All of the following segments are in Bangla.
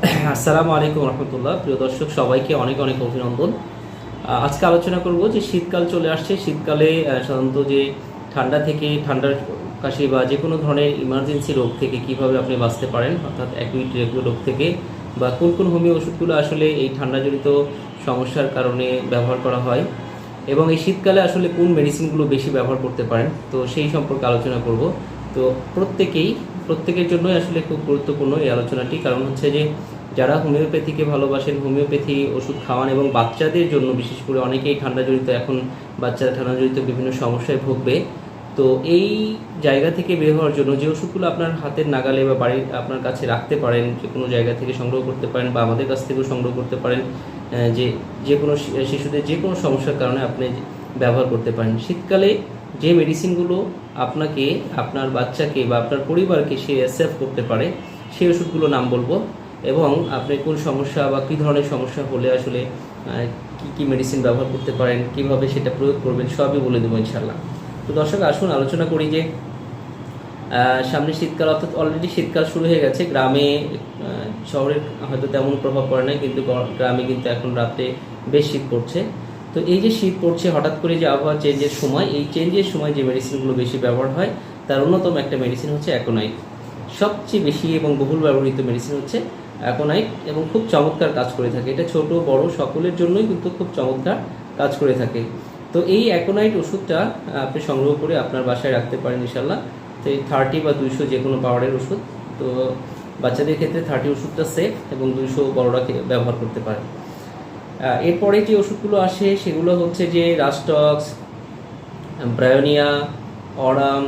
আসসালামু আলাইকুম রহমতুল্লাহ। প্রিয় দর্শক, সবাইকে অনেক অনেক অভিনন্দন। আজকে আলোচনা করব যে শীতকাল চলে আসছে। শীতকালে সাধারণত যে ঠান্ডা থেকে, ঠান্ডার কাশি বা যে কোনো ধরনের ইমার্জেন্সি রোগ থেকে কীভাবে আপনি বাঁচতে পারেন, অর্থাৎ অ্যাকুইট রেগুলো রোগ থেকে, বা কোন কোন হোমিও ওষুধগুলো আসলে এই ঠান্ডাজনিত সমস্যার কারণে ব্যবহার করা হয়, এবং এই শীতকালে আসলে কোন মেডিসিনগুলো বেশি ব্যবহার করতে পারেন, তো সেই সম্পর্কে আলোচনা করব। তো প্রত্যেকেই, প্রত্যেকের জন্যই আসলে খুব গুরুত্বপূর্ণ এই আলোচনাটি। কারণ হচ্ছে যে, যারা হোমিওপ্যাথিকে ভালোবাসেন, হোমিওপ্যাথি ওষুধ খাওয়ান এবং বাচ্চাদের জন্য, বিশেষ করে অনেকেই ঠান্ডাজনিত এখন, বাচ্চারা ঠান্ডাজনিত বিভিন্ন সমস্যায় ভুগবে, তো এই জায়গা থেকে বের হওয়ার জন্য যে ওষুধগুলো আপনার হাতের নাগালে বা বাড়ির, আপনার কাছে রাখতে পারেন, যে কোনো জায়গা থেকে সংগ্রহ করতে পারেন বা আমাদের কাছ থেকেও সংগ্রহ করতে পারেন যে যে কোনো শিশুদের যে কোনো সমস্যার কারণে আপনি ব্যবহার করতে পারেন। শীতকালে যে মেডিসিনগুলো আপনাকে আপনার বাচ্চাকে বা আপনার পরিবারকে সে সেভ করতে পারে সেই ওষুধগুলো নাম বলব। এবং আপনি কোন সমস্যা বা কী ধরনের সমস্যা হলে আসলে কি কি মেডিসিন ব্যবহার করতে পারেন কীভাবে সেটা প্রয়োগ করবেন সবই বলে দেবো ইনশাল্লাহ তো দর্শক আসুন আলোচনা করি যে সামনে শীতকাল অর্থাৎ অলরেডি শীতকাল শুরু হয়ে গেছে। গ্রামে আহ, শহরে হয়তো তেমন প্রভাব পড়ে না কিন্তু গ্রামে কিন্তু এখন রাতে বেশ শীত পড়ছে। তো এই যে শীত পড়ছে, হঠাৎ করে যে আবহাওয়া চেঞ্জের সময়, এই চেঞ্জের সময় যে মেডিসিনগুলো বেশি ব্যবহার হয়, তার অন্যতম একটা মেডিসিন হচ্ছে অ্যাকোনাইট সবচেয়ে বেশি এবং বহুল ব্যবহৃত মেডিসিন হচ্ছে অ্যাকোনাইট এবং খুব চমৎকার কাজ করে থাকে। এটা ছোট, বড়, সকলের জন্যই কিন্তু খুব চমৎকার কাজ করে থাকে। তো এই অ্যাকোনাইট ওষুধটা আপনি সংগ্রহ করে আপনার বাসায় রাখতে পারেন ইনশাল্লাহ তো এই থার্টি বা দুইশো যে কোনো পাওয়ারের ওষুধ। তো বাচ্চাদের ক্ষেত্রে থার্টি ওষুধটা সেফ এবং দুইশো বড়রা ব্যবহার করতে পারে। এরপরে যে ওষুধগুলো আসে, সেগুলো হচ্ছে যে রাস্টক্স ব্রায়োনিয়া, অরাম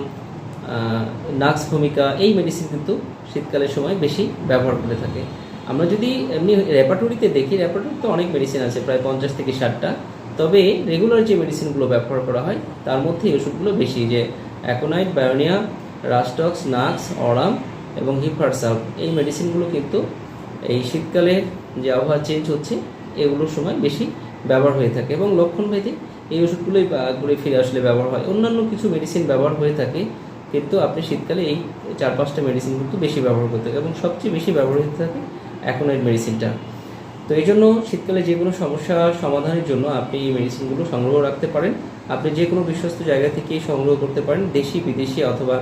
নাক্স ভূমিকা, এই মেডিসিন কিন্তু শীতকালের সময় বেশি ব্যবহার করে থাকে। আমরা যদি এমনি রেপাটরিতে দেখি, রেপাটরিতে অনেক মেডিসিন আছে, প্রায় পঞ্চাশ থেকে ষাটটা। তবে রেগুলার যে মেডিসিনগুলো ব্যবহার করা হয়, তার মধ্যে এই ওষুধগুলো বেশি। যে অ্যাকোনাইট বায়োনিয়া রাস্টক্স নাক্স, অরাম এবং হিফারসাল, এই মেডিসিনগুলো কিন্তু এই শীতকালে যে আবহাওয়া চেঞ্জ হচ্ছে এগুলোর সময় বেশি ব্যবহার হয়ে থাকে এবং লক্ষণভেদে এই ওষুধগুলোই ঘুরে ফিরে আসলে ব্যবহার হয়। অন্যান্য কিছু মেডিসিন ব্যবহার হয়ে থাকে, কিন্তু আপনি শীতকালে এই চার পাঁচটা মেডিসিন কিন্তু বেশি ব্যবহার করতে থাকে এবং সবচেয়ে বেশি ব্যবহার হতে থাকে এখন এই মেডিসিনটা তো এই জন্য শীতকালে যে কোনো সমস্যা সমাধানের জন্য আপনি এই মেডিসিনগুলো সংগ্রহ রাখতে পারেন। আপনি যে কোনো বিশ্বস্ত জায়গা থেকেই সংগ্রহ করতে পারেন, দেশি, বিদেশি অথবা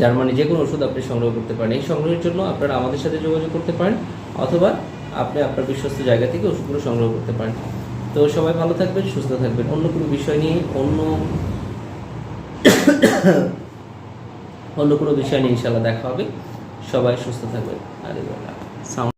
জার্মানি যে কোনো ওষুধ আপনি সংগ্রহ করতে পারেন। এই সংগ্রহের জন্য আপনারা আমাদের সাথে যোগাযোগ করতে পারেন অথবা আপনি আপনার বিশ্বস্ত জায়গা থেকে ওষুধগুলো সংগ্রহ করতে পারেন। তো সবাই ভালো থাকবেন, সুস্থ থাকবেন। অন্য কোনো বিষয় নিয়ে, অন্য অন্য কোনো বিষয় নিয়ে ইনশাল্লাহ দেখা হবে। সবাই সুস্থ থাকবেন। আর সাউন্ড